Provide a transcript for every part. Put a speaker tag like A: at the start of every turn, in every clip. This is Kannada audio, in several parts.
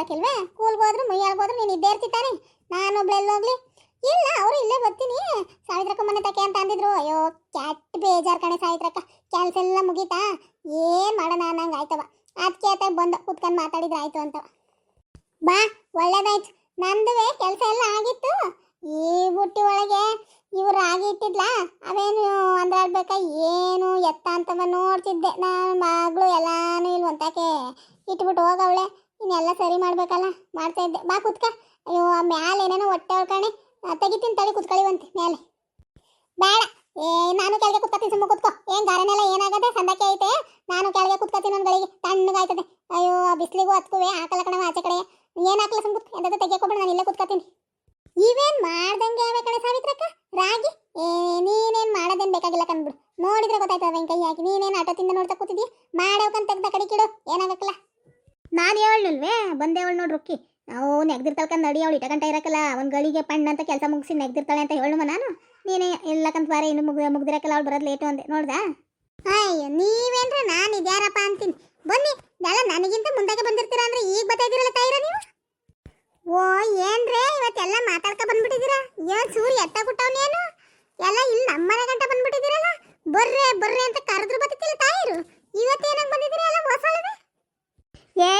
A: ಮಾಡಕ್ಕಿಲ್ವೇ ಕೂಲ್ಗೆ ಹೋದ್ರು ನೀನು ಇದ್ದೇ ಇರ್ತಿತ್ತಾನೆ ನಾನು ಎಲ್ಲೋಗ್ಲಿ ಇಲ್ಲ, ಅವರು ಇಲ್ಲೇ ಬರ್ತೀನಿ. ಸಾವಿತ್ರಕ್ಕ ಮನೆ ತಕ್ಕೆ ಅಂತ ಅಂದಿದ್ರು. ಅಯ್ಯೋ, ಕೆಟ್ಟ ಬೇಜಾರ್ ಕಣೆ ಸಾವಿತ್ರಕ್ಕ. ಕೆಲಸ ಎಲ್ಲ ಮುಗೀತಾ? ಏನ್ ಮಾಡೋಣ ಅನ್ನಂಗೆ ಆಯ್ತವ. ಅದಕ್ಕೆ ಆತ ಬಂದು ಕುತ್ಕೊಂಡು ಮಾತಾಡಿದ್ರೆ ಆಯ್ತು ಅಂತ ಬಾ, ಒಳ್ಳೇದಾಯ್ತು. ನಂದುವೆ ಕೆಲಸ ಎಲ್ಲ ಆಗಿತ್ತು. ಈ ಬುಟ್ಟಿ ಒಳಗೆ ಇವ್ರು ರಾಗಿ ಇಟ್ಟಿದ್ಲ? ಅವೇನು ಅಂದ್ರಾಡ್ಬೇಕ? ಏನು ಎತ್ತ ಅಂತವ ನೋಡ್ತಿದ್ದೆ. ನಾನು ಮಗಳು ಎಲ್ಲಾನು ಇಲ್ಲಿ ಒಂತಾಕೆ ಇಟ್ಬಿಟ್ಟು ಹೋಗವಳೆ. ಇನ್ನೆಲ್ಲ ಸರಿ ಮಾಡ್ಬೇಕಲ್ಲ? ಮಾಡ್ತಾ ಇದ್ದೆ. ಬಾ ಕುತ್ಕ. ಅಯ್ಯೋ, ಆ ಮ್ಯಾಲೆ ಏನೇನೋ ಹೊಟ್ಟೆ ಹೊಳ್ಕಣೆ ತೆಗಿತೀನಿ ತಡಿ ಕುತ್ಕೊಳ್ಳಿವಂತೆ ಮ್ಯಾಲೆ. ಬೇಡ. ಏ, ನಾನು ಕೆಳಗೆ ಕುತ್ಕತ್ತೀನಿ ಸುಮ್ಮ ಕುತ್ಕೋ. ಏನ್ ಗಾರನೆಲ್ಲ ಏನಾಗುತ್ತೆ ಸಂದಕ್ಕೆ ಐತೆ? ನಾನು ಕೆಳಗೆ ಕುತ್ಕತ್ತೀನಿ ಒಂದ್ ಗಳಿಗೆ. ತಣ್ಣಗಾಯ್ತದೆ. ಅಯ್ಯೋ ಬಿಸಿಲಿಗೂ ಹತ್ಕುವೆ ಹಾಕಲ್ಲ ಕಣವ ಆಚೆ ಕಡೆ. ಏನ್ ಹಾಕಲ್ಲ ಸುಮ್ಮ ಕುತ್ಕೋ? ಎಂಥದ್ದು ತೆಗಿಯಕೋಬೇಡ, ನಾನು ಇಲ್ಲೇ ಕುತ್ಕತ್ತೀನಿ. ಇವೇನ್ ಮಾಡ್ದಂಗೆ ಯಾವ ಕಣೆ ಸಾವಿತ್ರಕ್ಕ? ರಾಗಿ? ಏ, ನೀನೇನ್ ಮಾಡೋದೇನು ಬೇಕಾಗಿಲ್ಲ ಕಣ್ಬಿಡು. ನೋಡಿದ್ರೆ ಗೊತ್ತಾಯ್ತದ ವೆಂಕಯ್ಯ ಹಾಕಿ ಆಟೋ ತಿಂದ ನೋಡ್ತಾ ಕೂತಿದ್ದಿ ಮಾಡೋಕಂತ ತೆಗ್ದ ಕಡೆ ಕಿಡು. ಏನಾಗಕ್ಕಲ್ಲ ನಾನು ಹೇಳಲ್ವೇ ಬಂದೆ ಅವಳು ರೊಕ್ಕಿ. ನಾವು ನೆಗ್ದಿರ್ತಾಳ್ಕಂದ್ ನಡಿ, ಅವಳು ಇಟ್ಟ ಗಂಟೆ ಇರಕ್ಕಲ್ಲ ಒಂದು ಗಳಿಗೆ ಪಣ್ಣ ಅಂತ ಕೆಲಸ ಮುಗಿಸಿ ನೆಗ್ದಿರ್ತಾಳೆ ಅಂತ ಹೇಳುವ ನಾನು. ನೀನೇ ಇಲ್ಲಕ್ಕಂತ ಬಾರೆ ಇನ್ನು ಮುಗ್ ಮುಗ್ದಿರಕ್ಕಲ್ಲ ಅವಳು ಬರೋದು ಲೇಟು ಅಂದೆ. ನೋಡ್ದಾ? ಅಯ್ಯೋ ನೀವೇನ್ರ? ನಾನು ಇದ್ಯಾರಪ್ಪ ಅಂತೀನಿ. ಬನ್ನಿ ಎಲ್ಲ ನನಗಿಂತ ಮುಂದಾಗೆ ಬಂದಿರ್ತೀರಾ ಅಂದ್ರೆ ಈಗ ಬರ್ತಾ ಇದೀರಲ್ಲ ತಾಯಿರ ನೀವು? ಓ, ಏನ್ರೇ? ಇವತ್ತೆಲ್ಲ ಮಾತಾಡ್ಕ ಬಂದ್ಬಿಟ್ಟಿದ್ದೀರಾ? ಏನ್ ಸೂರ್ಯ ಎತ್ತ ನೀನು ಎಲ್ಲ ಇಲ್ಲಿ ನಮ್ಮನೆ ಗಂಟ ಬಂದ್ಬಿಟ್ಟಿದ್ದೀರಲ್ಲ? ಬರ್ರೆ ಬರ್ರೆ ಅಂತ ಕರೆದ್ರು ಬತ್ತಿಲ್ಲ ತಾಯಿರು ಇವತ್ತೇನಾಗ ಬಂದಿದ್ದೀರಾ ಎಲ್ಲ ಹೊಸಳದೆ ಏ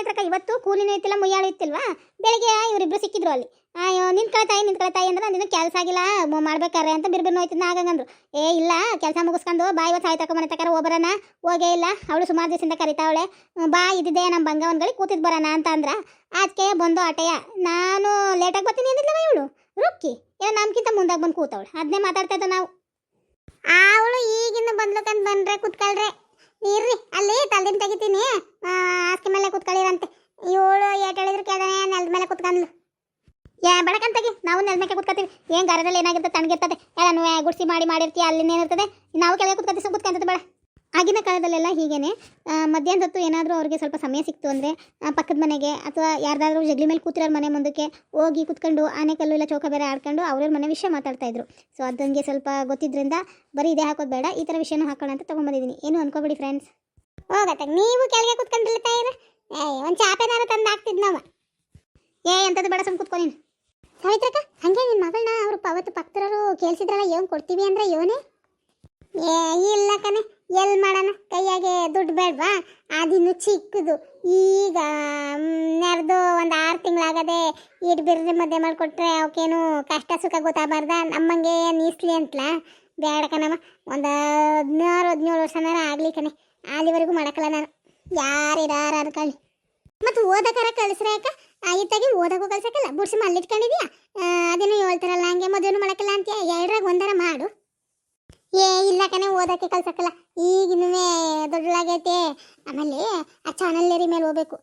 A: ಸಾವಿತ್ರಕ್ಕ ಇವತ್ತು ಕೂಲಿನೇ ಇತ್ತಿಲ್ಲ, ಮುಯ್ಯಾಳು ಇತ್ತಿಲ್ವಾ? ಬೆಳಿಗ್ಗೆ ಇವರಿಬ್ರು ಸಿಕ್ಕಿದ್ರು ಅಲ್ಲಿ. ಅಯ್ಯೋ, ನಿಂತ್ಕೊಳ ತಾಯಿ ನಿಂತ್ಕೊಳ ತಾಯಿ ಅಂದ್ರೆ ನಂದಿನ ಕೆಲಸ ಆಗಿಲ್ಲ ಮಾಡ್ಬೇಕಾರೆ ಅಂತ ಬಿರ್ಬಿರ್ ನೋಯ್ತಿದ್ನ ಆಗಂಗಂದ್ರು ಏ, ಇಲ್ಲ, ಕೆಲಸ ಮುಗಿಸ್ಕೊಂಡು ಬಾ, ಇವತ್ತು ಸಾಯ್ತಕ್ಕ ಮನೆ ತಕರ, ಹೋಗ್ಬರೋಣ. ಹೋಗೇ ಇಲ್ಲ, ಅವಳು ಸುಮಾರು ದಿವಸದಿಂದ ಕರಿತಾವಳೆ. ಬಾ, ಇದ್ದಿದ್ದೆ ನಮ್ಮ ಬಂಗವನ್ಗಳಿಗೆ ಕೂತಿದ್ ಬರೋಣ ಅಂತ ಅಂದ್ರ ಅದಕ್ಕೆ ಬಂದು ಆಟಯ್ಯ ನಾನು ಲೇಟಾಗಿ ಬರ್ತೀನಿ ಅಂದಿದ್ಲವ ಇವಳು? ರುಕ್ಕಿ. ಏನೋ ನಮ್ಗಿಂತ ಮುಂದಾಗಿ ಬಂದು ಕೂತವಳು. ಅದನ್ನೇ ಮಾತಾಡ್ತಾ ಇದ್ದ ನಾವು. ಅವಳು ಈಗಿನ ಬಂದ್ಲಕಂತ ಬಂದ್ರೆ, ಕುತ್ಕೊಳ್ರೆ. ಇರ್ರಿ, ಅಲ್ಲಿ ತಲೆದಿನ ತೆಗಿತೀನಿ. ಆಸ್ತಿ ಮೇಲೆ ಕುತ್ಕೊಳ್ಳಿರಂತೆ. ಏಳು ಏಟ್ ಹೇಳಿದ್ರು ಕೇಳ್ದಾನೆ, ನೆಲದ ಮೇಲೆ ಕುತ್ಕೊಂಡ್ಲು ಏ ತೆಗಿ, ನಾವು ನೆಲದ ಮೇಲೆ ಕುತ್ಕೊತೀವಿ ಏನ್ ಗರದಲ್ಲಿ ಏನಾಗಿರ್ತದೆ ತಣ್ಣಗಿರ್ತದೆ. ಎಲ್ಲನೂ ಗುಡಿಸಿ ಮಾಡಿ ಮಾಡಿರ್ತೀಯ ಅಲ್ಲಿ ಏನಿರ್ತದೆ ನಾವು ಕೆಳಗೆ ಕುತ್ಕೊತೀವಿ ಸುಮ್ ಕುತ್ಕೊಂತದೆ ಬೇಡ. ಆಗಿನ ಕಾಲದಲ್ಲೆಲ್ಲ ಹೀಗೇನೆ. ಮಧ್ಯಾಹ್ನದ ಹೊತ್ತು ಏನಾದರೂ ಅವ್ರಿಗೆ ಸ್ವಲ್ಪ ಸಮಯ ಸಿಕ್ತು ಅಂದರೆ ಪಕ್ಕದ ಮನೆಗೆ ಅಥವಾ ಯಾರ್ದಾದ್ರೂ ಜಗ್ಲಿ ಮೇಲೆ ಕೂತಿರೋರು ಮನೆ ಮುಂದಕ್ಕೆ ಹೋಗಿ ಕುತ್ಕೊಂಡು ಆನೆಕಲ್ಲು ಇಲ್ಲ ಚೌಕ ಬೇರೆ ಆಡ್ಕೊಂಡು ಅವ್ರವ್ರ ಮನೆ ವಿಷಯ ಮಾತಾಡ್ತಾ ಇದ್ರು. ಸೊ ಅದಂಗೆ ಸ್ವಲ್ಪ ಗೊತ್ತಿದ್ರಿಂದ ಬರೀ ಇದೇ ಹಾಕೋದು ಬೇಡ, ಈ ಥರ ವಿಷಯನೂ ಹಾಕೋಣ ಅಂತ ತೊಗೊಂಬಂದಿದ್ದೀನಿ. ಏನು ಅನ್ಕೋಬೇಡಿ ಫ್ರೆಂಡ್ಸ್ ಹೋಗತ್ತೆ. ನೀವು ಕೆಳಗೆ ಕುತ್ಕೊಂಡಿಲ್ಲ ತಾಯಿರ ಏ ಒಂದು ಚಾಪೆನಾರ ತಂದು ಹಾಕ್ತಿದ್ ನಾವು. ಏ ಎಂಥದ್ದು ಬೇಡ ಸುಮ್ ಕುತ್ಕೊಂಡಿನಿ ಸವಿತ್ರಕ್ಕ, ಹಂಗೆ ನಿನ್ನ ಮಗಳನ್ನ ಅವರು ಅವತ್ತು ಪಕ್ತರರು ಕೇಳಿಸಿದ್ರಲ್ಲ, ಏನು ಕೊಡ್ತೀವಿ ಅಂದ್ರೆ ಯೋನೇ ಏ, ಇಲ್ಲ ಕಣೆ. ಎಲ್ಲಿ ಮಾಡೋಣ? ಕೈಯಾಗೆ ದುಡ್ಡು ಬೇಡವಾ? ಅದಿನ್ನು ಚಿಕ್ಕದು. ಈಗ ನೆರೆದು ಒಂದು ಆರು ತಿಂಗಳಾಗದೆ ಇಟ್ಟು ಬಿರ್ರಿ ಮದುವೆ ಮಾಡಿಕೊಟ್ರೆ ಅವಕ್ಕೇನು ಕಷ್ಟ ಸುಖ ಗೊತ್ತಾಗಬಾರ್ದ? ನಮ್ಮಂಗೆ ನೀಸ್ಲಿ ಅಂತಲ? ಬೇಡ ಕಣಮ್ಮ. ಒಂದು ಹದಿನಾರು, ಹದಿನೇಳು ವರ್ಷನಾರ ಆಗಲಿ ಕಣೆ. ಅಲ್ಲಿವರೆಗೂ ಮಾಡಕ್ಕಲ್ಲ ನಾನು. ಯಾರು ಇರಾರ ಮತ್ತು ಓದಕರ ಕಳಿಸ್ರೆ ಅಕ್ಕ ಆಯ್ತಾಗಿ ಓದಕ್ಕೂ ಕಳ್ಸಕ್ಕಲ್ಲ ಬುಡ್ಸಿ ಮಲ್ಲಿಟ್ಕೊಂಡಿದ್ಯಾ? ಅದೇನು ಹೇಳ್ತಾರಲ್ಲ, ಹಂಗೆ ಮದುವೆನೂ ಮಾಡಕ್ಕಲ್ಲ ಅಂತ ಎರಡ್ರಾಗ ಒಂದರ ಮಾಡು. ಏ, ಇಲ್ಲ ಕಣೆ, ಓದಕ್ಕೆ ಕಲ್ಸಕ್ಕಲ್ಲ. ಈಗಿನೂ ದೊಡ್ಡಳಾಗೈತೆ ಆಮೇಲೆ ಆ ಚಾನಲ್ಲೇರಿ ಮೇಲೆ ಹೋಗ್ಬೇಕು.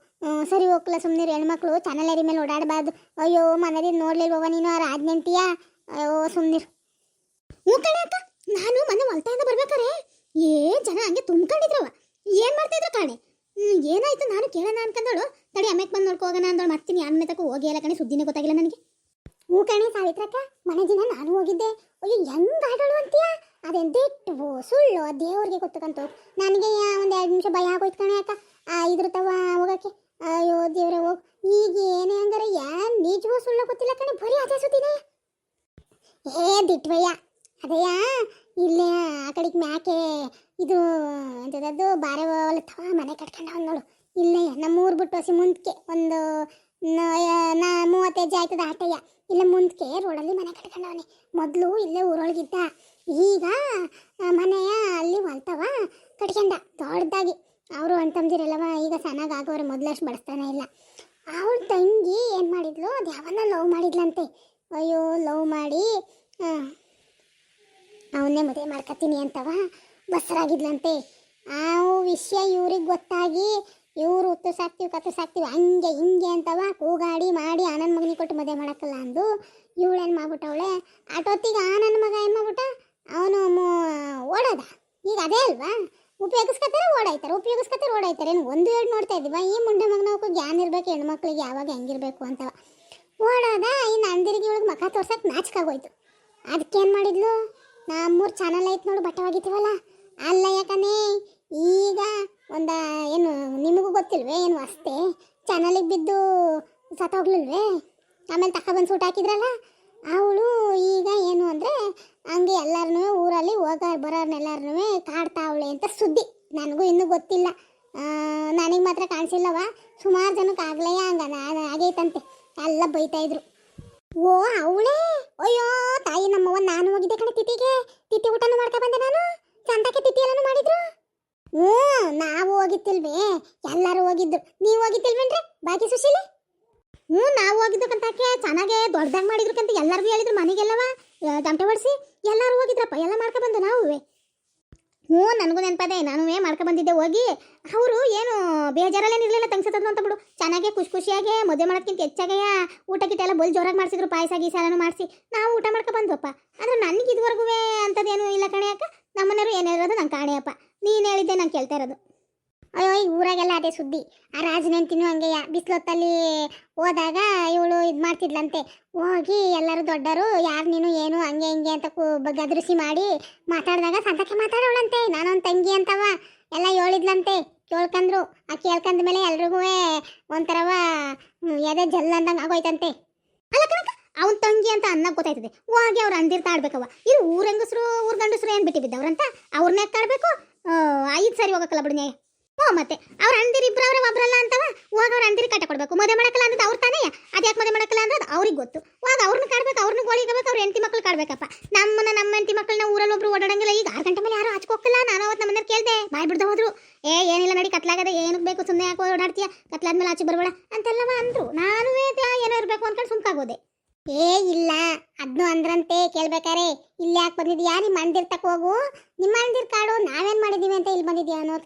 A: ಸರಿ ಹೋಗ್ಕಲ್ಲ ಸುಮ್ಮನೆ ಹೆಣ್ಮಕ್ಳು ಏರಿ ಮೇಲೆ ಓಡಾಡಬಾರ್ದು. ಅಯ್ಯೋ ಮನೇಲಿ ನೋಡ್ಲಿಲ್ವ ನೀನು ಅವ್ರ ಅಯ್ಯೋ ಸುಮ್ಮನಿರು ಹ್ಞೂ ಕಣೆ ಅಕ್ಕ, ನಾನು ಮೊನ್ನೆ ಹೊಲ್ತಾಯಿಂದ ಬರ್ಬೇಕಾರೆ. ಏ, ಜನ ಹಂಗೆ ತುಂಬ್ಕೊಂಡಿದ್ರವ. ಏನು ಮಾಡ್ತಿದ್ರು ಕಾಣೆ? ಏನಾಯ್ತು ನಾನು ಕೇಳೋಣ ಅನ್ಕೊಂಡಳು ತಡಿ ಅಮ್ಮೆಕ್ ಬಂದು ನೋಡ್ಕೊ ಅಂದಳು. ಮರ್ತೀನಿ ಆಮೇಲೆ ತಕ್ಕ ಹೋಗಿ ಎಲ್ಲ ಕಣೆ, ಸುದ್ದಿನೇ ಗೊತ್ತಾಗಿಲ್ಲ ನನಗೆ. ಹ್ಞೂ ಕಣೆ ಸಾವಿತ್ರಕ್ಕ, ಮನೆ ದಿನ ನಾನು ಹೋಗಿದ್ದೆ. ಅಯ್ಯೋ, ಹೆಂಗ್ ಆಡಳು ಅಂತೀಯ? ಅದೆಂದಿಟ್ಟು ಸುಳ್ಳು ದೇವ್ರಿಗೆ ಗೊತ್ತಕ್ಕಂತು ನನಗೆ ಒಂದು ಎರಡು ನಿಮಿಷ ಭಯ ಆಗೋಯ್ತು ಕಣೆ ಅಕ್ಕ. ಇದ್ರ ತವ ಹೋಗಕ್ಕೆ. ಅಯ್ಯೋ ದೇವ್ರೆ, ಹೋಗ್. ಈಗ ಏನೇ ಅಂದ್ರೆ ಏನ್ ನಿಜವೂ ಸುಳ್ಳು ಗೊತ್ತಿಲ್ಲ ಕಣೆ. ಬರೀ ಅದೇ ಸುತ್ತಿದೆ ಏ ದಿಟ್ವಯ್ಯ ಅದೇಯ ಇಲ್ಲೇ ಆ ಕಡೆಗೆ ಮ್ಯಾಕೆ ಇದು ಅಂತದ್ದು ಬಾರೆ ಹೊಲತ್ತವ ಮನೆ ಕಟ್ಕೊಂಡವ್ ನೋಡು. ಇಲ್ಲೇ ನಮ್ಮೂರು ಬಿಟ್ಟು ಹಸಿ ಮುಂದಕ್ಕೆ ಒಂದು ನ- ನಾ ಮೂವತ್ತು ಹೆಜ್ಜೆ ಆಯ್ತದ ಆಟಯ್ಯ. ಇಲ್ಲ ಮುಂದಕ್ಕೆ ರೋಡಲ್ಲಿ ಮನೆ ಕಟ್ಕೊಂಡವನೆ ಮೊದಲು ಇಲ್ಲೇ ಊರೊಳಗಿದ್ದ. ಈಗ ಮನೆಯ ಅಲ್ಲಿ ಹೊಲ್ತವ ಕಟ್ಕೊಂಡ. ದೊಡ್ಡದಾಗಿ. ಅವರು ಅಂತಂದಿರಲ್ಲವ ಈಗ ಸಣ್ಣಗೆ ಆಗೋರು ಮೊದಲಷ್ಟು ಬಳಸ್ತಾನೆ ಇಲ್ಲ. ಅವಳ ತಂಗಿ ಏನು ಮಾಡಿದ್ಲು? ಅದು ಯಾವನ್ನ ಲವ್ ಮಾಡಿದ್ಲಂತೆ. ಅಯ್ಯೋ, ಲವ್ ಮಾಡಿ ಅವನ್ನೇ ಮದುವೆ ಮಾಡ್ಕೊತೀನಿ ಅಂತವ ಬಸರಾಗಿದ್ಲಂತೆ. ಆ ವಿಷಯ ಇವ್ರಿಗೆ ಗೊತ್ತಾಗಿ, ಇವರು ಉತ್ತು ಸಾಕ್ತೀವಿ, ಕತ್ತು ಸಾಕ್ತೀವಿ, ಹಂಗೆ ಹಿಂಗೆ ಅಂತವ ಕೂಗಾಡಿ ಮಾಡಿ ಆನಂದ್ ಮಗನಿಗೆ ಕೊಟ್ಟು ಮದುವೆ ಮಾಡೋಕ್ಕಲ್ಲ ಅಂದು, ಇವಳೇನು ಮಾಡ್ಬಿಟ್ಟವಳೆ? ಆಟೋತ್ತಿಗೆ ಆನಂದ್ ಮಗ ಏನು ಮಾಡ್ಬಿಟ್ಟ? ಅವನು ಓಡೋದ? ಈಗ ಅದೇ ಅಲ್ವಾ? ಉಪಯೋಗಿಸ್ಕೊತಾರೆ, ಓಡಾಯ್ತಾರೆ. ಉಪಯೋಗಿಸ್ಕೊತಾರೆ, ಓಡಾಯ್ತಾರೆ. ಏನು ಒಂದು ಎರಡು ನೋಡ್ತಾ ಇದ್ದೀವ, ಈ ಮುಂಡೆ ಮಗನವಕ್ಕೂ ಜ್ಞಾನ ಇರಬೇಕು ಹೆಣ್ಮಕ್ಳಿಗೆ ಯಾವಾಗ ಹೆಂಗಿರಬೇಕು ಅಂತವ. ಓಡೋದ, ಇನ್ನು ಅಂದಿರಿಗೆ ಇವಳಿಗೆ ಮಖ ತೋರ್ಸಕ್ಕೆ ನಾಚಿಕಾಗೋಯ್ತು. ಅದಕ್ಕೆ ಏನು ಮಾಡಿದ್ಲು? ನಮ್ಮೂರು ಚಾನಲ್ ಐತೆ ನೋಡು ಬಟ್ಟೆ ಅಲ್ಲ ಯಾಕನೇ? ಈಗ ಒಂದು, ಏನು, ನಿಮಗೂ ಗೊತ್ತಿಲ್ವೇ? ಏನು ಅಷ್ಟೇ? ಚಾನಲಿಗೆ ಬಿದ್ದು ಸತ್ತೋಗ್ಲಿಲ್ವೇ? ಆಮೇಲೆ ತಗೊಬಂದು ಸೂಟ್ ಹಾಕಿದ್ರಲ್ಲ? ಅವಳು ಈಗ ಏನು ಅಂದರೆ ಹಂಗೆ ಎಲ್ಲರನ್ನೂ ಊರಲ್ಲಿ ಹೋಗೋರು ಬರೋರ್ನೆಲ್ಲರನ್ನೂ ಕಾಡ್ತಾವಳೆ ಅಂತ ಸುದ್ದಿ. ನನಗೂ ಇನ್ನೂ ಗೊತ್ತಿಲ್ಲ. ನನಗೆ ಮಾತ್ರ ಕಾಣಿಸಿಲ್ಲವ ಸುಮಾರು ಜನಕ್ಕೆ ಆಗಲೇ ಹಂಗ ಆಗೈತಂತೆ. ಎಲ್ಲ ಬೈತಾ ಇದ್ರು. ಓ, ಅವಳೇ? ಅಯ್ಯೋ, ತಾಯಿ ನಮ್ಮವ್ವ ನಾನು ಹೋಗಿದ್ದೆ ಕಣೆ ತಿಥಿಗೆ. ತಿಥಿ ಊಟನೂ ಮಾಡ್ಕೊ ಬಂದೆ ನಾನು. ಚಂದಕ್ಕೆ ತಿಥಿ ಎಲ್ಲನೂ ಮಾಡಿದ್ರು. ಹ್ಞೂ, ನಾವು ಹೋಗಿತ್ತಿಲ್ವೇ. ಎಲ್ಲರೂ ಹೋಗಿದ್ರು. ನೀವು ಹೋಗಿತ್ತಿಲ್ವೇನ್ರಿ, ಬಾಕಿ ಸುಶೀಲಿ? ಹ್ಞೂ, ನಾವು ಹೋಗಿದ್ದು ಕಂತಕ್ಕೆ ಚೆನ್ನಾಗೆ ದೊಡ್ಡದಾಗಿ ಮಾಡಿದ್ರಕ್ಕಂತ ಎಲ್ಲರಿಗೂ ಹೇಳಿದ್ರು ಮನೆಗೆಲ್ಲವ. ತಮಟೆ ಹೊಡಿಸಿ, ಎಲ್ಲರೂ ಹೋಗಿದ್ರಪ್ಪ, ಎಲ್ಲ ಮಾಡ್ಕೊ ಬಂದು ನಾವು ಹ್ಞೂ, ನನಗೂ ನೆನಪದೆ ನಾನು ಮಾಡ್ಕೊ ಬಂದಿದ್ದೆ, ಹೋಗಿ. ಅವರು ಏನು ಬೇಜಾರಲ್ಲೇ ಇರಲಿಲ್ಲ ತಂಗ್ಸತ್ತದು ಅಂತ ಬಿಡು. ಚೆನ್ನಾಗೆ ಖುಷಿ ಖುಷಿಯಾಗೆ, ಮದುವೆ ಮಾಡೋಕ್ಕಿಂತ ಹೆಚ್ಚಾಗೆಯ ಊಟ ಗಿಟ ಎಲ್ಲ ಬಲ್ ಜೋರಾಗಿ ಮಾಡಿಸಿದ್ರು, ಪಾಯಸ ಗೀಸ ಎಲ್ಲನೂ ಮಾಡಿಸಿ. ನಾವು ಊಟ ಮಾಡ್ಕೊ ಬಂದ್ವಪ್ಪ. ಆದ್ರೆ ನನಗೆ ಇದುವರೆಗೂ ಅಂಥದ್ದೇನು ಇಲ್ಲ ಕಣೆ ಅಕ್ಕ. ನಮ್ಮನೆಯವರು ಏನೇ ಇರೋದು ನಂಗೆ ಕಾಣೆಯಪ್ಪ ನೀನು ಹೇಳಿದ್ದೆ ನಾನು ಕೇಳ್ತಾ ಇರೋದು. ಅಯ್ಯೋ, ಈ ಊರಾಗೆಲ್ಲ ಅದೇ ಸುದ್ದಿ. ಆ ರಾಜನೆಂತಿನೂ ಹಂಗೆಯ. ಬಿಸಿಲೊತ್ತಲ್ಲಿ ಹೋದಾಗ ಇವಳು ಇದು ಮಾಡ್ತಿದ್ಲಂತೆ. ಹೋಗಿ ಎಲ್ಲರೂ ದೊಡ್ಡರು, ಯಾರು ನೀನು, ಏನು, ಹಂಗೆ ಹಿಂಗೆ ಅಂತ ಕು ಗದರಿಸಿ ಮಾಡಿ ಮಾತಾಡಿದಾಗ ಸಂತಕ್ಕೆ ಮಾತಾಡೋಳಂತೆ. ನಾನೊಂದು ತಂಗಿ ಅಂತವ. ಎಲ್ಲ ಹೇಳಿದ್ಲಂತೆ ಕೇಳ್ಕಂದ್ರು. ಆ ಕೇಳ್ಕಂದ ಮೇಲೆ ಎಲ್ರಿಗೂ ಒಂಥರವ ಎದೆ ಜಲ್ ಅಂದಂಗೆ ಆಗೋಯ್ತಂತೆ. ಅಲ್ಲ ಕಣಕ್ಕ, ಅವನ್ ತಂಗಿ ಅಂತ ಅನ್ನ ಗೊತ್ತಾಯ್ತದೆ. ಹೋಗಿ ಅವ್ರು ಅಂದಿರ್ತಾ ಆಡ್ಬೇಕವ ಇದು ಊರ್ ಊರ್ಗಂಡಸರು ಊರ್ ಗಂಡಸ್ರು ಏನ್ ಬಿಟ್ಟು ಬಿದ್ದವ್ರಂತ? ಅವ್ರನ್ನ ಕಾಡ್ಬೇಕು ಐದು ಸರಿ ಹೋಗಕ್ಕಲ್ಲ ಬಿಡು ಹ್ಞೂ ಮತ್ತೆ. ಅವ್ರ ಅಂದಿರಿ ಇಬ್ರು ಅವ್ರ ಒಬ್ರಲ್ಲ ಅಂತವ? ಹೋಗ ಅವ್ರ ಅಂದಿರಿ ಕಟ್ಟ ಕೊಡ್ಬೇಕು. ಮದುವೆ ಮಾಡಕ್ಕಲ್ಲ ಅಂದ್ರೆ ಅವ್ರ ತಾನೇ? ಅದ್ಯಾಕೆ ಮದುವೆ ಮಾಡಕ್ಕಲ್ಲ ಅಂದ್ರೆ ಅದು ಅವ್ರಿಗೆ ಗೊತ್ತು. ಹೋಗ ಅವ್ರನ್ನ ಕಾಡ್ಬೇಕು ಅವ್ರನ್ನ ಗೋಳಿಗಬೇಕು ಅವ್ರ ಹೆಂಡತಿ ಮಕ್ಕಳು ಕಾಡ್ಬೇಕಪ್ಪ. ನಮ್ಮನ್ನ ನಮ್ಮ ಹೆಂಡತಿ ಮಕ್ಕಳನ್ನ ಊರಲ್ಲಿ ಒಬ್ರು ಓಡಾಡಂಗಿಲ್ಲ. ಈಗ ಆರು ಗಂಟೆ ಮೇಲೆ ಯಾರು ಹಚ್ಕೋಕಿಲ್ಲ ನಾನು ಅವತ್ತು ನಮ್ಮನ್ನ ಕೇಳ್ದೆ, ಬಾಯ್ ಹೋದ್ರು. ಏ, ಏನಿಲ್ಲ ನಡಿ, ಕತ್ಲಾಗದೆ ಏನಕ್ಕೆ ಬೇಕು ಸುಮ್ಮನೆ ಯಾಕೆ ಓಡಾಡ್ತೀಯ? ಕತ್ಲಾದ್ಮೇಲೆ ಆಚೆ ಬರಬೇಡ ಅಂತೆಲ್ಲವ ಅಂದ್ರು ನಾನು ಏನೋ ಇರಬೇಕು ಅನ್ಕೊಂಡು ಸುಮ್ಕಾಗೋದೆ ಏ ಇಲ್ಲ ಅದ್ನು ಅಂದ್ರಂತೆ ಕೇಳ್ಬೇಕಾರೆ ಇಲ್ಲಿ ಯಾಕೆ ಬಂದಿದ್ಯಾ ನಿಮ್ಮ ಮಂದಿರ್ ತಕ ಹೋಗು ನಿಮ್ಮ ಮಂದಿರ್ ಕಾಡು ನಾವೇನ್ ಮಾಡಿದೀವಿ ಅಂತ ಇಲ್ಲಿ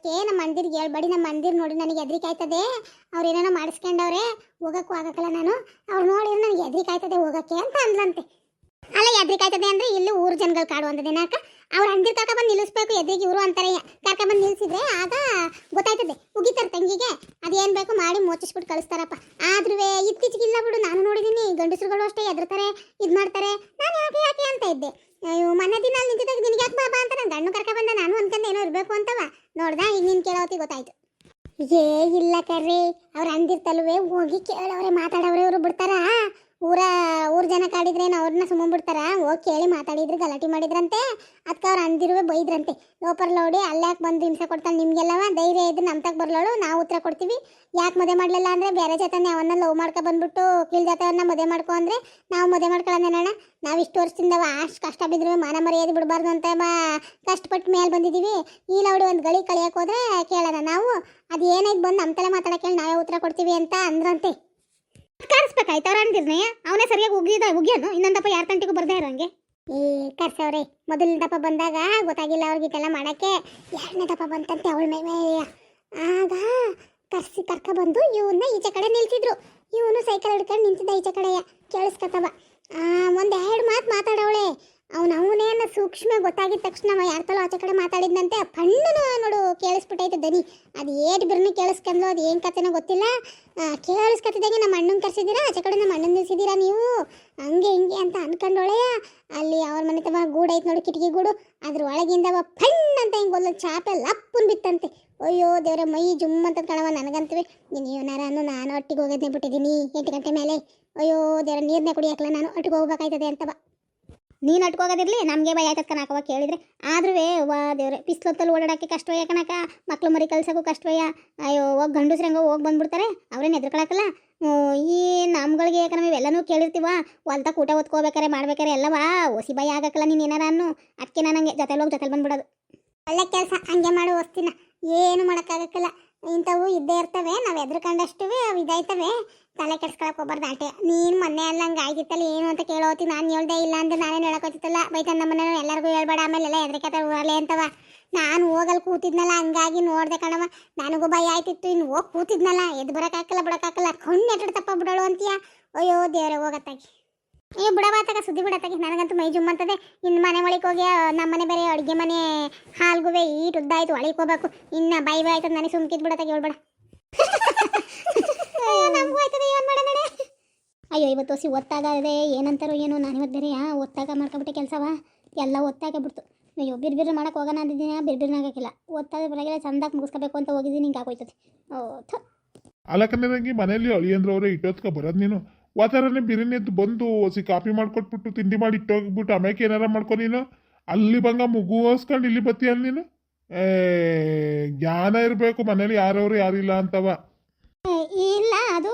A: ಅನ್ನೋದಕ್ಕೆ ನಮ್ಮ ಮಂದಿರ್ಗೆ ಹೇಳ್ಬೇಡಿ ನಮ್ಮ ಮಂದಿರ್ ನೋಡಿ ನನಗೆ ಎದ್ರಿಕೆ ಆಯ್ತದೆ. ಅವ್ರು ಏನೇನೋ ಮಾಡಿಸ್ಕೊಂಡವ್ರೆ, ಹೋಗಕ್ಕೂ ಆಗಕ್ಕಲ್ಲ ನಾನು. ಅವ್ರು ನೋಡಿದ್ರೆ ನನಗೆ ಎದ್ರಿಕೆ ಆಯ್ತದೆ ಹೋಗಕ್ಕೆ ಅಂತ ಅಂದ್ಲಂತೆ. ಅಲ್ಲ, ಎದ್ರಿಕೆ ಆಯ್ತದೆ ಅಂದ್ರೆ ಇಲ್ಲಿ ಊರು ಜನಗಳು ಕಾಡು ಅಕ್ಕ. ಅವ್ರ ಅಂದಿರ್ ಕರ್ಕ ಬಂದು ನಿಲ್ಲಿಸ್ಬೇಕು ಎದ್ರಿಗೆ ಇವರು ಅಂತಾರೆ. ಕರ್ಕ ಬಂದು ನಿಲ್ಸಿದ್ರೆ ಆಗ ಗೊತ್ತಾಯ್ತದೆ. ಉಗಿತಾರೆ ತಂಗಿಗೆ. ಅದೇನ್ ಬೇಕು ಮಾಡಿ ಮೋಚಿಸ್ಬಿಟ್ಟು ಕಳಿಸ್ತಾರಪ್ಪ. ಆದ್ರೂ ಇತ್ತೀಚೆಗೆ ಇಲ್ಲ ಬಿಡು, ನಾನು ನೋಡಿದೀನಿ. ಗಂಡಸರುಗಳು ಅಷ್ಟೇ ಎದ್ರತಾರೆ ಇದ್ ಮಾಡ್ತಾರೆ ನಾನು ಯಾಕೆ ಯಾಕೆ ಅಂತ ಇದ್ದೆ. ಮನೆ ದಿನ ಅಲ್ಲಿ ನಿಂತಿದ್ದಾಗ ನಿನಗೆ ಯಾಕೆ ಬಾಬಾ ಅಂತ ನಾನು ಗಂಡು ಕರ್ಕ ಬಂದ ನಾನು ಅನ್ಕೊಂಡೆ ಏನೋ ಇರ್ಬೇಕು ಅಂತವ ನೋಡ್ದ ಈಗ ನೀನ್ ಕೇಳೋತಿ ಗೊತ್ತಾಯ್ತು. ಏ ಇಲ್ಲ ಕರ್ರಿ ಅವ್ರು ಅಂದಿರ್ತಲ್ವೇ ಹೋಗಿ ಕೇಳವ್ರೆ ಮಾತಾಡವ್ರೆ ಇವರು ಬಿಡ್ತಾರ? ಊರ, ಊರ್ ಜನ ಕಾಡಿದ್ರೇನು ಅವ್ರನ್ನ ಸುಮ್ಮನ್ ಬಿಡ್ತಾರ ಹೋಗಿ ಕೇಳಿ ಮಾತಾಡಿದ್ರು, ಗಲಾಟೆ ಮಾಡಿದ್ರಂತೆ. ಅದಕ್ಕೆ ಅವ್ರು ಅಂದಿರುವೆ ಬೈದ್ರಂತೆ. ಲೋಪರ್ ಲೋಡಿ ಅಲ್ಲಾಕ್ ಬಂದು ಹಿಂಸೆ ಕೊಡ್ತಾನೆ ನಿಮ್ಗೆಲ್ಲವ? ಧೈರ್ಯ ಇದ್ರೆ ನಮ್ಮ ತಗ ಬರ್ಲೋಳು ನಾವು ಉತ್ತರ ಕೊಡ್ತೀವಿ. ಯಾಕೆ ಮದುವೆ ಮಾಡಲಿಲ್ಲ ಅಂದ್ರೆ ಬೇರೆ ಜೊತೆ ಅವನ್ನ ಲವ್ ಮಾಡ್ಕೊ ಬಂದ್ಬಿಟ್ಟು ಕೀಳ್ ಜೊತೆಯವ್ರನ್ನ ಮದುವೆ ಮಾಡ್ಕೊ ಅಂದ್ರೆ ನಾವು ಮದುವೆ ಮಾಡ್ಕೊಳ್ಳೋಣ ನಾವು ಇಷ್ಟು ವರ್ಷದಿಂದ ಅಷ್ಟು ಕಷ್ಟ ಬಿದ್ರು ಮಾನ ಮರ್ಯಾದೆ ಬಿಡಬಾರ್ದು ಅಂತ ಕಷ್ಟಪಟ್ಟು ಮೇಲೆ ಬಂದಿದ್ದೀವಿ ಈ ಲೌಡಿ ಒಂದು ಗಳಿ ಕಳಿಯಕ್ಕೆ ಹೋದ್ರೆ ಕೇಳೋಣ ನಾವು. ಅದು ಏನಾಯ್ತು ಬಂದು ನಮ್ಮ ತಲೆ ಮಾತಾಡಕ್ಕೆ ಹೇಳಿ ನಾವೇ ಉತ್ತರ ಕೊಡ್ತೀವಿ ಅಂತ ಅಂದ್ರಂತೆ. ಕರ್ಸ್ಬೇಕಾಯ್ತು ಅವ್ರ ಅಂದಿರ್ನೆ ಅವನೇ ಸರಿಯಾಗಿ ಉಗಿದ ಉಗಿಯೋನು ಇನ್ನೊಂದಪ್ಪ ಯಾರ ತಂಟಿಗೂ ಬರ್ದೇ ಇರೋಂಗೆ ಏ, ಕರ್ಸವ್ರೆ ಮೊದಲನೇ ದಪ್ಪ ಬಂದಾಗ ಗೊತ್ತಾಗಿಲ್ಲ ಅವ್ರಿಗೆ ಇದೆಲ್ಲ ಮಾಡಕ್ಕೆ. ಎರಡನೇ ದಪ್ಪ ಬಂತಂತೆ ಅವಳ ಮೇಲೆ. ಆಗ ಕರ್ಸಿ ಕರ್ಕ ಬಂದು ಇವನ್ನ ಈಚೆ ಕಡೆ ನಿಲ್ಸಿದ್ರು. ಇವನು ಸೈಕಲ್ ಹಿಡ್ಕೊಂಡು ನಿಂತಿದ್ದ ಈಚೆ ಕಡೆಯ. ಕೇಳಿಸ್ಕತ್ತವ. ಒಂದು ಎರಡು ಮಾತು ಮಾತಾಡವಳೆ. ಅವನು ಅವನೇನು ಸೂಕ್ಷ್ಮ ಗೊತ್ತಾಗಿದ ತಕ್ಷಣ ಅವ ಯಾರ ತಲೋ ಆಚೆ ಕಡೆ ಮಾತಾಡಿದ್ನಂತೆ ಪಣ್ಣನು ನೋಡು ಕೇಳಿಸ್ಬಿಟ್ಟೈತೆ ದನಿ. ಅದು ಏಟ್ ಬಿರ್ನು ಕೇಳಿಸ್ಕೊಂಡ್ಲು ಅದು ಏನು ಕತೆನೋ ಗೊತ್ತಿಲ್ಲ. ಕೇಳಿಸ್ಕತ್ತಿದ್ದಂಗೆ ನಮ್ಮ ಅಣ್ಣನ ಕರ್ಸಿದ್ದೀರಾ, ಆಚೆ ಕಡೆ ನಮ್ಮ ಅಣ್ಣನ ನಿಲ್ಸಿದ್ದೀರಾ ನೀವು? ಹಂಗೆ ಹಿಂಗೆ ಅಂತ ಅನ್ಕೊಂಡೊಳೆಯ ಅಲ್ಲಿ ಅವ್ರ ಮನೆ ತಮ್ಮ ಗೂಡು ಐತೆ ನೋಡಿ, ಕಿಟಕಿ ಗೂಡು. ಅದ್ರ ಒಳಗಿಂದ ಅವ ಪಣ್ಣ ಅಂತ ಹಿಂಗೆ ಒಂದು ಚಾಪೆ ಲಪ್ಪನ್ ಬಿತ್ತಂತೆ. ಅಯ್ಯೋ ದೇವರ, ಮೈ ಜುಮ್ ಅಂತ ಕಣವ ನನಗಂತವೆ. ನೀನು ಇವನಾರ ಅನ್ನು ನಾನು ಒಟ್ಟಿಗೆ ಹೋಗೋದನ್ನೇ ಬಿಟ್ಟಿದ್ದೀನಿ, ಎಂಟು ಗಂಟೆ ಮೇಲೆ. ಅಯ್ಯೋ ದೇವರ ನೀರನ್ನೇ ಕುಡಿಯಕ್ಕಲ್ಲ ನಾನು ಒಟ್ಟಿಗೆ ಹೋಗ್ಬೇಕಾಯ್ತದೆ ಅಂತವ ನೀನು ಅಟ್ಕೋಗೋದಿರಲಿ ನಮಗೆ ಭಯ ಆಯ್ತದ ಕಣಕವ ಕೇಳಿದರೆ. ಆದ್ರೂ ವಾ ದೇವ್ರೆ ಬಿಸ್ಲೊತ್ತಲ್ಲಿ ಓಡಾಡಕ್ಕೆ ಕಷ್ಟವಯ್ಯ ಕಣಕ ಮಕ್ಳು ಮರಿ ಕಲ್ಸೋಕ್ಕೂ ಕಷ್ಟವಯ್ಯ ಅಯ್ಯೋ, ಹೋಗಿ ಗಂಡಸ್ರಂಗ ಹೋಗಿ ಬಂದ್ಬಿಡ್ತಾರೆ. ಅವ್ರೇನು ಎದ್ರಕೊಳಕಲ್ಲ ಈ ನಮ್ಗಳಿಗೆ ಯಾಕಂದ್ರೆ ಇವೆಲ್ಲನೂ ಕೇಳಿರ್ತೀವ. ಹೊಲ್ದಾಗ ಊಟ ಹೊತ್ಕೋಬೇಕಾರೆ, ಮಾಡ್ಬೇಕಾರೆ ಎಲ್ಲವಾ ಒಸಿ ಭಯ ಆಗಕ್ಕಲ್ಲ ನೀನು ಏನಾರ ಅನ್ನು. ಅದಕ್ಕೆ ನಾನು ಹಂಗೆ ಜೊತೆಲಿ ಹೋಗಿ ಜೊತೆಲಿ ಬಂದ್ಬಿಡೋದು. ಒಳ್ಳೆ ಕೆಲಸ, ಹಂಗೆ ಮಾಡು ಹೊಸ್ತಿನ ಏನು ಮಾಡೋಕ್ಕಾಗಕ್ಕಲ್ಲ. ಇಂಥವು ಇದ್ದೇ ಇರ್ತವೆ. ನಾವು ಎದ್ರುಕೊಂಡಷ್ಟು ಅವು ಇದಾಯ್ತವೆ. ತಲೆ ಕೆಡ್ಸ್ಕೊಳಕ್ ಹೋಗ್ಬಾರ್ದು ಆಟೆ. ನೀನ್ ಮೊನ್ನೆ ಅಲ್ಲ ಹಂಗ ಆಗಿತ್ತಲ್ಲ, ಏನು ಅಂತ ಕೇಳೋತಿ, ನಾನು ಹೇಳ್ದೆ ಇಲ್ಲ ಅಂದ್ರೆ ನಾನೇನು ಹೇಳಕೋತಿತ್ತಲ್ಲ? ಬೈತ ನಮ್ಮ ಮನೆ ಎಲ್ಲರಿಗೂ ಹೇಳ್ಬೇಡ, ಆಮೇಲೆ ಎಲ್ಲ ಎದ್ರಿಕೆ ಊರಲೆ ಅಂತವ. ನಾನು ಹೋಗಲ್ ಕೂತಿದ್ನಲ್ಲ, ಹಂಗಾಗಿ ನೋಡ್ದೆ ಕಣವ ನನಗೂ ಭಯ ಆಯ್ತಿತ್ತು, ಇನ್ನು ಹೋಗಿ ಕೂತಿದ್ನಲ್ಲ ಎದ್ದು ಬರೋಕ್ಕಾಗಲ್ಲ ಬಿಡೋಕ್ಕಾಗಲ್ಲ ಕಣ್ಣು ಎಟ್ಟಿಡ್ತಪ್ಪ ತಪ್ಪ ಬಿಡೋಳು ಅಂತೀಯ? ಅಯ್ಯೋ ದೇವ್ರೆ, ಹೋಗತ್ತಾಗಿ. ಏ ಬಿಡಬಾತಾಗ ಸುದ್ದಿ ಬಿಡತ್ತಾಗಿ. ನನಗಂತೂ ಮೈ ಜುಮ್ ಅಂತದೆ. ಇನ್ನು ಮನೆ ಒಳಗೆ ಹೋಗಿ ನಮ್ಮನೆ ಬೇರೆ ಅಡುಗೆ ಮನೆ, ಹಾಲ್ಗುವೆ, ಈಟ್ ಉದ್ದಾಯ್ತು ಒಳಗೆ ಹೋಗ್ಬೇಕು. ಇನ್ನು ಬೈ ಬೈ ಆಯ್ತದ ನನಗೆ ಸುಮ್ಕಿದ್ ಬಿಡತ್ತಾಗಿ, ಹೇಳ್ಬೇಡ. ಅಯ್ಯೋ ಇವತ್ತು ಹೊಸಿ ಒತ್ತಾಗದೆ ಏನಂತಾರೋ ಏನೋ, ನಾನು ಇವತ್ತು ಬೇರೆ ಒತ್ತಾಗ ಮಾಡ್ಕೊಬಿಟ್ಟೆ ಕೆಲಸವ? ಎಲ್ಲ ಒತ್ತಾಗ ಬಿಡ್ತು.
B: ಅಯ್ಯೋ, ಬಿರ್ ಬಿರ್ ಮಾಡಕ್ಕೆ ಹೋಗೋಣ ಅಂದಿದ್ದೀನಿ? ಬಿರ್ ಬಿರ್ ಆಗಕ್ಕಿಲ್ಲ. ಒತ್ತಾದ ಬರೋಗಿಲ್ಲ ಚಂದಾಗಿ ಮುಗಿಸ್ಕೋಬೇಕು ಅಂತ ಹೋಗಿದ್ದೀನಿ, ಹಿಂಗೆ ಆಗೋಯ್ತದೆ. ಓ, ಥು.
C: ಮನೆಯಲ್ಲಿ ಮನೇಲಿ ಅವರೇ ಇಟ್ಟೋತ್ಕ ಬರೋದು ನೀನು? ವಾತಾವರಣ ಎದ್ದು ಬಂದು ಹೊಸಿ ಕಾಫಿ ಮಾಡ್ಕೊಟ್ಬಿಟ್ಟು ತಿಂಡಿ ಮಾಡಿ ಇಟ್ಟೋಗ್ಬಿಟ್ಟು ಆಮ್ಯಾಕೆ ಏನಾರ ಮಾಡ್ಕೊ ನೀನು? ಅಲ್ಲಿ ಬಂಗ ಮುಗುವಸ್ಕೊಂಡು ಇಲ್ಲಿ ಬತ್ತೀಯ ನೀನು? ಏ, ಜ್ಞಾನ ಇರಬೇಕು ಮನೇಲಿ ಯಾರವ್ರು ಯಾರಿಲ್ಲ ಅಂತವ.
B: ಇಲ್ಲ ಅದು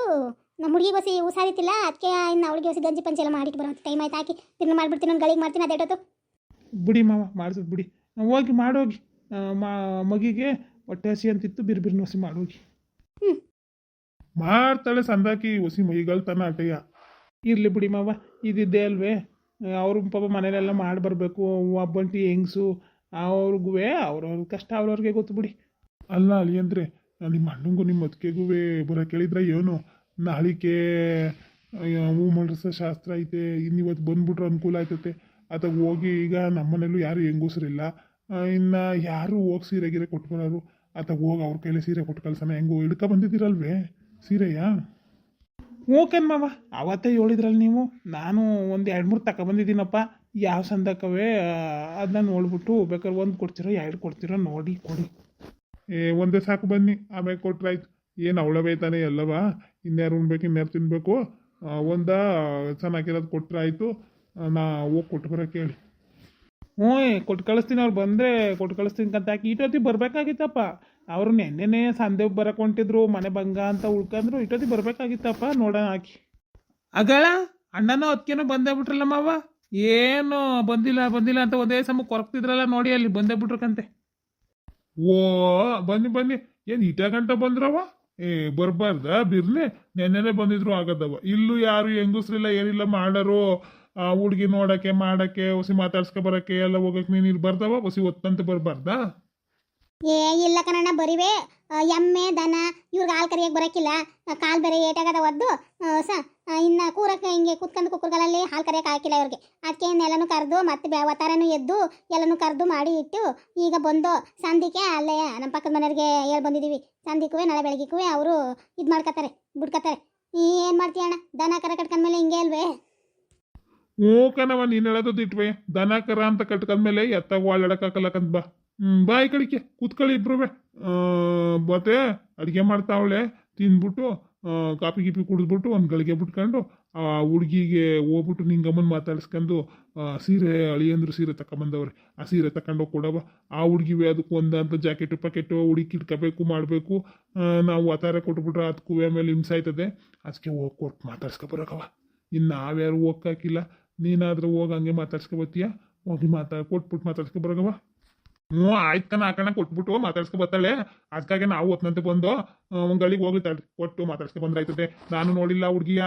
B: ನಮ್ಮ ಹುಡುಗಿ ಬಸಿ ಹುಷಾರಿತ್ತಿಲ್ಲ ಅದಕ್ಕೆ ಇನ್ನು ಅವಳಿಗೆ ಬಸಿ ಗಂಜಿ ಪಂಚೆಲ್ಲ ಎಲ್ಲ ಮಾಡಿಟ್ಟು ಬರೋ ಟೈಮ್ ಆಯ್ತು. ಹಾಕಿ ತಿನ್ನ ಮಾಡಿಬಿಡ್ತೀನಿ ಒಂದು ಗಳಿಗೆ ಮಾಡ್ತೀನಿ ಅದೇಟೋತು
D: ಬಿಡಿ ಮಾವ ಮಾಡಿಸೋದು ಬಿಡಿ. ಹೋಗಿ ಮಾಡೋಗಿ. ಮಗಿಗೆ ಹೊಟ್ಟೆ ಹಸಿ ಅಂತಿತ್ತು ಬಿರ್ ಬಿರ್ನ ಹಸಿ ಮಾಡೋಗಿ.
C: ಮಾಡ್ತಾಳೆ ಸಂದಾಕಿ ಹೊಸಿ ಮೈಗಳು ತನ ಅಟಯ್ಯ.
D: ಇರಲಿ ಬಿಡಿ ಮಾವ ಇದಿದ್ದೇ ಅಲ್ವೇ. ಅವರು ಪಾಪ ಮನೇಲೆಲ್ಲ ಮಾಡಿ ಬರಬೇಕು ಒಬ್ಬಂಟಿ ಹೆಂಗ್ಸು ಅವ್ರಿಗೂ ಅವ್ರವ್ರ ಕಷ್ಟ ಅವ್ರವ್ರಿಗೆ ಗೊತ್ತು ಬಿಡಿ.
C: ಅಲ್ಲ ಅಳಿಯಂದ್ರೆ ನಿಮ್ಮ ಅಣ್ಣಂಗೂ ನಿಮ್ಮ ಅದಕ್ಕೆಗೂ ಬರೋ ಕೇಳಿದ್ರೆ ಏನು? ನಾಳಿಕೆ ಹೂ ಮಡ್ಸ ಶಾಸ್ತ್ರ ಐತೆ, ಇನ್ನು ಇವತ್ತು ಬಂದ್ಬಿಟ್ರೆ ಅನುಕೂಲ ಆಯ್ತತೆ. ಅಥವಾ ಹೋಗಿ ಈಗ ನಮ್ಮನೇಲೂ ಯಾರು ಹೆಂಗುಸ್ರಿಲ್ಲ ಇನ್ನು ಯಾರು ಹೋಗಿ ಸೀರೆ ಗೀರೆ ಕೊಟ್ಕೊಳ್ಳೋರು ಆತ ಹೋಗಿ ಅವ್ರ ಕೈಲಿ ಸೀರೆ ಕೊಟ್ಟು ಕಳ್ಸೋಣ. ಹೆಂಗೋ ಹಿಡ್ಕೊ ಬಂದಿದ್ದೀರಲ್ವೇ ಸೀರೆಯಾ?
D: ಓಕೆ ಮಾವ, ಅವತ್ತೇ ಹೇಳಿದ್ರಲ್ಲ ನೀವು? ನಾನು ಒಂದು ಎರಡು ಮೂರು ತಗೊಬಂದಿದ್ದೀನಪ್ಪ ಯಾವ ಸಂದಕವೇ ಅದನ್ನ ನೋಡ್ಬಿಟ್ಟು ಬೇಕಾದ್ರೆ ಒಂದು ಕೊಡ್ತೀರೋ, ಎರಡು ಕೊಡ್ತೀರೋ ನೋಡಿ, ಕೊಡಿ.
C: ಏ ಒಂದೇ ಸಾಕು ಬನ್ನಿ. ಆಮೇಲೆ ಕೊಟ್ರೆ ಆಯ್ತು. ಏನು ಅವಳವೇ ತಾನೇ ಎಲ್ಲವ? ಇನ್ಯಾರು ಉಣ್ಬೇಕು ಇನ್ಯಾರು ತಿನ್ಬೇಕು? ಆ, ಒಂದ ಚೆನ್ನಾಗಿರೋದು ಕೊಟ್ರೆ ಆಯ್ತು. ನಾ ಹೋಗಿ ಕೊಟ್ಟು ಬರೋಕೆ ಹೇಳಿ.
D: ಹ್ಞೂ ಕೊಟ್ಟು ಕಳಿಸ್ತೀನಿ ಅವ್ರು ಬಂದರೆ. ಕೊಟ್ಟು ಕಳಿಸ್ತೀನಿ ಅಂತ ಯಾಕೆ ಇಟೋತಿ ಬರಬೇಕಾಗಿತ್ತಪ್ಪ? ಅವ್ರು ನೆನ್ನೆನೇ ಸಂದೆ ಬರಕ್ಕೆ ಮನೆ ಭಂಗ ಅಂತ ಉಳ್ಕಂದ್ರು ಇಟೋತಿ ಬರಬೇಕಾಗಿತ್ತಪ್ಪ. ನೋಡೋಣ ಹಾಕಿ ಅಗಳ ಅಣ್ಣನೋ ಅದಕ್ಕೇನೋ ಬಂದೇ ಬಿಟ್ರಲ್ಲ ಮಾವ ಏನು ಬಂದಿಲ್ಲ ಬಂದಿಲ್ಲ ಅಂತ ಒಂದೇ ಸಮ ಕೊರಗ್ತಿದ್ರಲ್ಲ ನೋಡಿ ಅಲ್ಲಿ ಬಂದೇ ಬಿಟ್ರಕಂತೆ
C: ಓ, ಬನ್ನಿ ಬನ್ನಿ. ಏನು ಇಟ ಗಂಟ ಬಂದ್ರವ? ಏ, ಬರ್ಬಾರ್ದ, ಬಿರ್ಲಿ. ನೆನ್ನೆನೆ ಬಂದಿದ್ರು ಆಗದವ. ಇಲ್ಲೂ ಯಾರು ಹೆಂಗಸ್ರಿಲ್ಲ ಏನಿಲ್ಲ ಮಾಡರು ಆ ಹುಡ್ಗಿ ನೋಡಕ್ಕೆ, ಮಾಡಕ್ಕೆ ಹೊಸಿ ಮಾತಾಡ್ಸ್ಕೊ ಬರಕ್ಕೆ, ಎಲ್ಲ ಹೋಗಕ್ಕೆ ನೀನು ಇಲ್ಲಿ ಬರ್ದವ? ಹೊಸಿ ಒತ್ತಂತ ಬರ್ಬಾರ್ದಾ?
B: ಏ, ಇಲ್ಲ ಕಣಣ್ಣ, ಬರಿವೆ. ಎಮ್ಮೆ, ದನ, ಇವ್ರಿಗೆ ಹಾಲು ಕರಿಯಕ್ಕೆ ಬರೋಕ್ಕಿಲ್ಲ ಕಾಲು ಬೇರೆ ಏಟಾಗದ ಒದ್ದು ಸ ಇನ್ನು ಕೂರಕ್ಕೆ ಹಿಂಗೆ ಕುತ್ಕೊಂಡು ಕುಕ್ಕರ್ಗಳಲ್ಲಿ ಹಾಲು ಕರಿಯಕ್ಕೆ ಹಾಕಿಲ್ಲ ಇವ್ರಿಗೆ. ಅದಕ್ಕೆ ಎಲ್ಲನೂ ಕರೆದು ಮತ್ತೆ ಬೇವತಾರನು ಎದ್ದು ಎಲ್ಲನೂ ಕರೆದು ಮಾಡಿ ಇಟ್ಟು ಈಗ ಬಂದು ಸಂದಿಕೆ ಅಲ್ಲೇ ನಮ್ಮ ಪಕ್ಕದ ಮನೆಯವ್ರಿಗೆ ಹೇಳಿ ಬಂದಿದ್ದೀವಿ ಸಂದಿಕ್ಕೂ ನಾಳೆ ಬೆಳಗ್ಗೆಗೂ ಅವರು ಇದು ಮಾಡ್ಕೊತಾರೆ ಬಿಡ್ಕೊತಾರೆ ಏನು ಮಾಡ್ತೀಯ ಅಣ್ಣ? ದನ, ಕರ ಕಟ್ಕೊಂಡ್ಮೇಲೆ ಹಿಂಗೆ ಅಲ್ವೇ?
C: ಓ ಕಣವ ನೀನು ಹೇಳೋದು ಇಟ್ವೆ. ದನ, ಕರ ಅಂತ ಕಟ್ಕೊಂಡ್ಮೇಲೆ ಎತ್ತಾಗ ಓಡಾಡಕ್ಕಾಗಲ್ಲಕಂತ ಬಾ. ಬಾ ಈ ಕಡೆಗೆ, ಕೂತ್ಕೊಳ್ಳಿ ಇಬ್ರುವೆ. ಮತ್ತೆ ಅಡುಗೆ ಮಾಡ್ತಾವಳೆ, ತಿಂದ್ಬಿಟ್ಟು ಕಾಪಿ ಗೀಪಿ ಕುಡಿದ್ಬಿಟ್ಟು ಒಂದು ಗಳಿಗೆ ಬಿಟ್ಕೊಂಡು ಆ ಹುಡುಗಿಗೆ ಹೋಗ್ಬಿಟ್ಟು ನಿಂಗಮ್ಮನ ಮಾತಾಡ್ಸ್ಕೊಂಡು ಮಾತಾಡಿಸ್ಕೊಂಡು ಸೀರೆ, ಅಳಿಯಂದ್ರು ಸೀರೆ ತಗೊಂಬಂದವ್ರೆ ಆ ಸೀರೆ ತಗೊಂಡೋಗಿ ಕೊಡವ ಆ ಹುಡುಗಿವೆ ಅದಕ್ಕೆ ಒಂದಂತ ಜಾಕೆಟು ಪಾಕೆಟು ಹುಡುಗಿ ಇಟ್ಕೋಬೇಕು ಮಾಡಬೇಕು. ನಾವು ಆ ಥರ ಕೊಟ್ಬಿಟ್ರೆ ಅದಕ್ಕೂ ಆಮೇಲೆ ಹಿಂಸೆ ಆಯ್ತದೆ ಅದಕ್ಕೆ ಹೋಗಿ ಕೊಟ್ಟು ಮಾತಾಡ್ಸ್ಕೊಬರಕವ ಇನ್ನು ನಾವ್ಯಾರು ಹೋಗಕ್ಕಿಲ್ಲ. ನೀನಾದರೂ ಹೋಗಿ ಹಂಗೆ ಮಾತಾಡ್ಸ್ಕೊಬತ್ತೀಯ ಹೋಗಿ ಮಾತಾ ಕೊಟ್ಬಿಟ್ಟು ಮಾತಾಡ್ಸ್ಕೊ ಬರೋಗವ ಹ್ಞೂ, ಆಯ್ತು ಕಣ ಹಾಕಣ ಕೊಟ್ಬಿಟ್ಟು ಮಾತಾಡ್ಸ್ಕೊ ಬರ್ತಾಳೆ. ಅದಕ್ಕಾಗಿ ನಾವು ಹೊತ್ನಂತೆ ಬಂದು ಗಳಿಗೆ ಹೋಗ್ತಾಳ್ರಿ ಕೊಟ್ಟು ಮಾತಾಡ್ಸ್ಕೊ ಬಂದ್ರೆ ಆಯ್ತದೆ ನಾನು ನೋಡಿಲ್ಲ ಹುಡುಗಿಯ.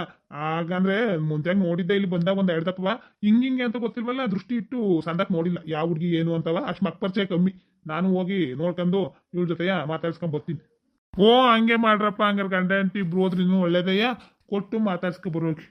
C: ಆಗಂದ್ರೆ ಮುಂಚೆ ನೋಡಿದ್ದೆ ಇಲ್ಲಿ ಬಂದಾಗ ಒಂದು ಎರಡು ತಪ್ಪ ಹಿಂಗ್ ಹಿಂಗೆ ಅಂತ ಗೊತ್ತಿಲ್ವಲ್ಲ, ದೃಷ್ಟಿ ಇಟ್ಟು ಸಂದಕ್ ನೋಡಿಲ್ಲ. ಯಾವ ಹುಡುಗಿ ಏನು ಅಂತವ, ಅಷ್ಟು ಮಕ್ ಪರಿಚಯ ಕಮ್ಮಿ. ನಾನು ಹೋಗಿ ನೋಡ್ಕೊಂಡು ಇವ್ರ ಜೊತೆಯ ಮಾತಾಡ್ಸ್ಕೊಂಡ್ ಬರ್ತೀನಿ. ಓ ಹಂಗೆ ಮಾಡ್ರಪ್ಪ, ಹಂಗಾರೆ ಗಂಡ ಅಂತ ಇಬ್ರು ಹೋದ್ರೂ ಒಳ್ಳೇದಯ್ಯ. ಕೊಟ್ಟು ಮಾತಾಡ್ಸ್ಕೊ ಬರೋಗಿ